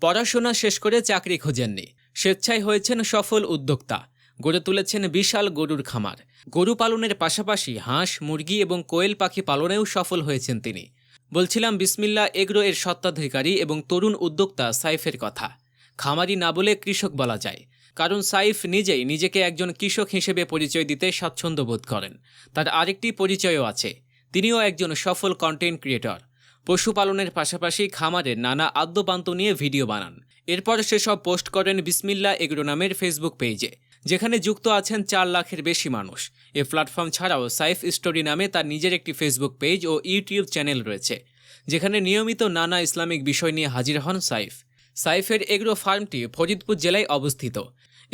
পড়াশোনা শেষ করে চাকরি খোঁজেননি। স্বেচ্ছায় হয়েছেন সফল উদ্যোক্তা। গড়ে তুলেছেন বিশাল গরুর খামার। গরু পালনের পাশাপাশি হাঁস, মুরগি এবং কোয়েল পাখি পালনেও সফল হয়েছেন তিনি। বলছিলাম বিসমিল্লা এগ্রো এর সত্ত্বাধিকারী এবং তরুণ উদ্যোক্তা সাইফের কথা। খামারি না বলে কৃষক বলা যায়। কারণ সাইফ নিজেই নিজেকে একজন কৃষক হিসেবে পরিচয় দিতে স্বাচ্ছন্দ্য বোধ করেন। তার আরেকটি পরিচয়ও আছে। তিনিও একজন সফল কন্টেন্ট ক্রিয়েটর পশুপালনের পাশাপাশি খামারের নানা আদ্যপান্ত নিয়ে ভিডিও বানান। এরপর সেসব পোস্ট করেন বিসমিল্লা এগ্রো নামের ফেসবুক পেজে, যেখানে যুক্ত আছেন চার লাখের বেশি মানুষ। এ প্ল্যাটফর্ম ছাড়াও সাইফ স্টোরি নামে তার নিজের একটি ফেসবুক পেজ ও ইউটিউব চ্যানেল রয়েছে, যেখানে নিয়মিত নানা ইসলামিক বিষয় নিয়ে হাজির হন সাইফ। সাইফের এগ্রো ফার্মটি ফরিদপুর জেলায় অবস্থিত।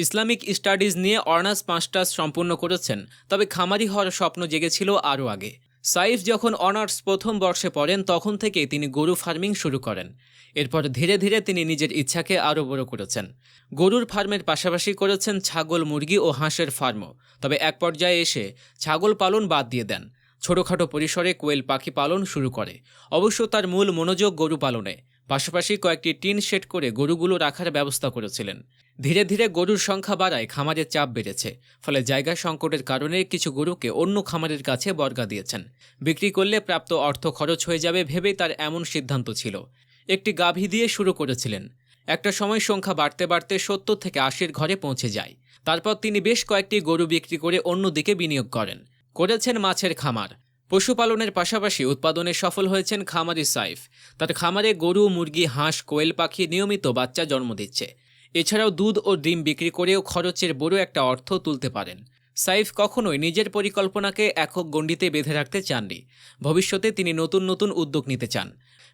ইসলামিক স্টাডিজ নিয়ে অনার্স মাস্টার্স সম্পূর্ণ করেছেন, তবে খামারি হওয়ার স্বপ্ন জেগেছিল আরও আগে। সাইফ যখন অনার্স প্রথম বর্ষে পড়েন, তখন থেকে তিনি গরু ফার্মিং শুরু করেন। এরপর ধীরে ধীরে তিনি নিজের ইচ্ছাকে আরও বড় করেছেন। গরুর ফার্মের পাশাপাশি করেছেন ছাগল, মুরগি ও হাঁসের ফার্মও তবে এক পর্যায়ে এসে ছাগল পালন বাদ দিয়ে দেন। ছোটোখাটো পরিসরে কোয়েল পাখি পালন শুরু করে। অবশ্য তার মূল মনোযোগ গরু পালনে। পাশাপাশি কয়েকটি টিন শেড করে গরুগুলো রাখার ব্যবস্থা করেছিলেন। ধীরে ধীরে গরুর সংখ্যা বাড়ায় খামারের চাপ বেড়েছে, ফলে জায়গা সংকটের কারণে কিছু গরুকে অন্য খামারের কাছে বর্গা দিয়েছেন। বিক্রি করলে প্রাপ্ত অর্থ খরচ হয়ে যাবে ভেবেই তার এমন সিদ্ধান্ত ছিল। একটি গাভী দিয়ে শুরু করেছিলেন। একটা সময় সংখ্যা বাড়তে বাড়তে সত্তর থেকে আশির ঘরে পৌঁছে যায়। তারপর তিনি বেশ কয়েকটি গরু বিক্রি করে অন্যদিকে বিনিয়োগ করেন। করেছেন মাছের খামার। পশুপালনের পাশাপাশি উৎপাদনে সফল হয়েছেন খামারি সাইফ। তার খামারে গরু, মুরগি, হাঁস, কোয়েল পাখি নিয়মিত বাচ্চা জন্ম দিচ্ছে। এছাড়াও দুধ ও ডিম বিক্রি করেও খরচের বড় একটা অর্থ তুলতে পারেন। সাইফ কখনোই নিজের পরিকল্পনাকে একক গণ্ডিতে বেঁধে রাখতে চাননি। ভবিষ্যতে তিনি নতুন নতুন উদ্যোগ নিতে চান।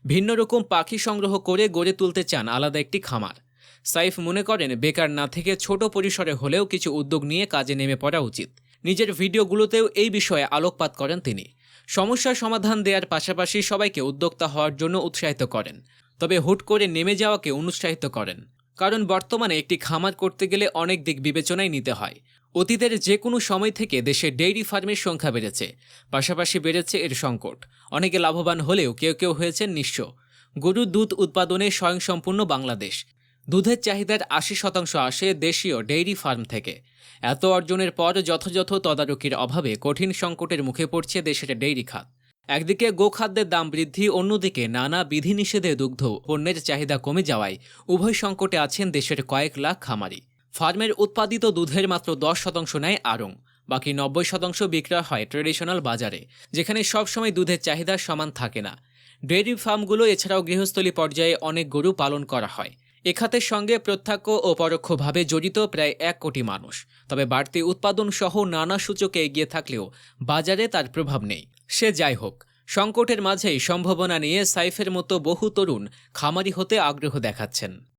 ভিন্ন রকম পাখি সংগ্রহ করে গড়ে তুলতে চান আলাদা একটি খামার। সাইফ মনে করেন, বেকার না থেকে ছোট পরিসরে হলেও কিছু উদ্যোগ নিয়ে কাজে নেমে পড়া উচিত। নিজের ভিডিওগুলোতেও এই বিষয়ে আলোকপাত করেন তিনি। সমস্যার সমাধান দেওয়ার পাশাপাশি সবাইকে উদ্যোক্তা হওয়ার জন্য উৎসাহিত করেন। তবে হুট করে নেমে যাওয়াকে অনুৎসাহিত করেন। কারণ বর্তমানে একটি খামার করতে গেলে অনেক দিক বিবেচনায় নিতে হয়। অতীতের যে কোনো সময় থেকে দেশে ডেইরি ফার্মের সংখ্যা বেড়েছে। পাশাপাশি বেড়েছে এর সংকট। অনেকে লাভবান হলেও কেউ কেউ হয়েছেন নিঃস্ব। গরুর দুধ উৎপাদনে স্বয়ংসম্পূর্ণ বাংলাদেশ। দুধের চাহিদার আশি শতাংশ আসে দেশীয় ডেইরি ফার্ম থেকে। এত অর্জনের পর যথাযথ তদারকির অভাবে কঠিন সংকটের মুখে পড়ছে দেশের ডেইরি খাত। একদিকে গোখাদ্যের দাম বৃদ্ধি, অন্যদিকে নানা বিধিনিষেধে দুগ্ধ পণ্যের চাহিদা কমে যাওয়ায় উভয় সংকটে আছেন দেশের কয়েক লাখ খামারি। ফার্মের উৎপাদিত দুধের মাত্র দশ শতাংশ নেয় আড়ং, বাকি নব্বই শতাংশ বিক্রয় হয় ট্রেডিশনাল বাজারে, যেখানে সবসময় দুধের চাহিদা সমান থাকে না। ডেয়ারি ফার্মগুলো এছাড়াও গৃহস্থলী পর্যায়ে অনেক গরু পালন করা হয়। এ খাতের সঙ্গে প্রত্যক্ষ ও পরোক্ষভাবে জড়িত প্রায় এক কোটি মানুষ। তবে বাড়তি উৎপাদন সহ নানা সূচকে এগিয়ে থাকলেও বাজারে তার প্রভাব নেই। সে যাই হোক, সংকটের মাঝেই সম্ভাবনা নিয়ে সাইফের মতো বহু তরুণ খামারি হতে আগ্রহ দেখাচ্ছেন।